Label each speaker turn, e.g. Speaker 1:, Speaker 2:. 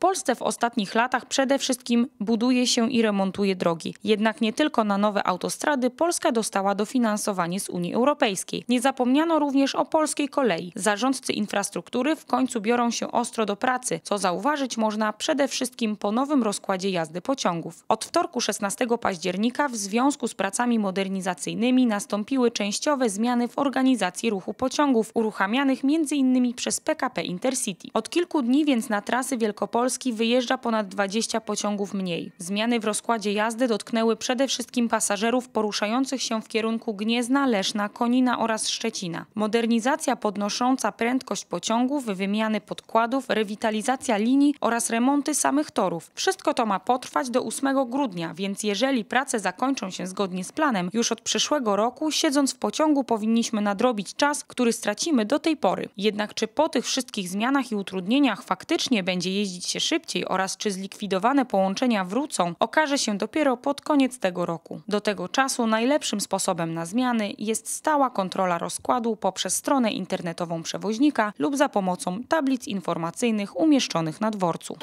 Speaker 1: Polsce w ostatnich latach przede wszystkim buduje się i remontuje drogi. Jednak nie tylko na nowe autostrady Polska dostała dofinansowanie z Unii Europejskiej. Nie zapomniano również o polskiej kolei. Zarządcy infrastruktury w końcu biorą się ostro do pracy, co zauważyć można przede wszystkim po nowym rozkładzie jazdy pociągów. Od wtorku 16 października w związku z pracami modernizacyjnymi nastąpiły częściowe zmiany w organizacji ruchu pociągów, uruchamianych m.in. przez PKP Intercity. Od kilku dni więc na trasy Wielkopolski wyjeżdża ponad 20 pociągów mniej. Zmiany w rozkładzie jazdy dotknęły przede wszystkim pasażerów poruszających się w kierunku Gniezna, Leszna, Konina oraz Szczecina. Modernizacja podnosząca prędkość pociągów, wymiany podkładów, rewitalizacja linii oraz remonty samych torów. Wszystko to ma potrwać do 8 grudnia, więc jeżeli prace zakończą się zgodnie z planem, już od przyszłego roku, siedząc w pociągu, powinniśmy nadrobić czas, który stracimy do tej pory. Jednak czy po tych wszystkich zmianach i utrudnieniach faktycznie będzie jeździć się szybciej oraz czy zlikwidowane połączenia wrócą, okaże się dopiero pod koniec tego roku. Do tego czasu najlepszym sposobem na zmiany jest stała kontrola rozkładu poprzez stronę internetową przewoźnika lub za pomocą tablic informacyjnych umieszczonych na dworcu.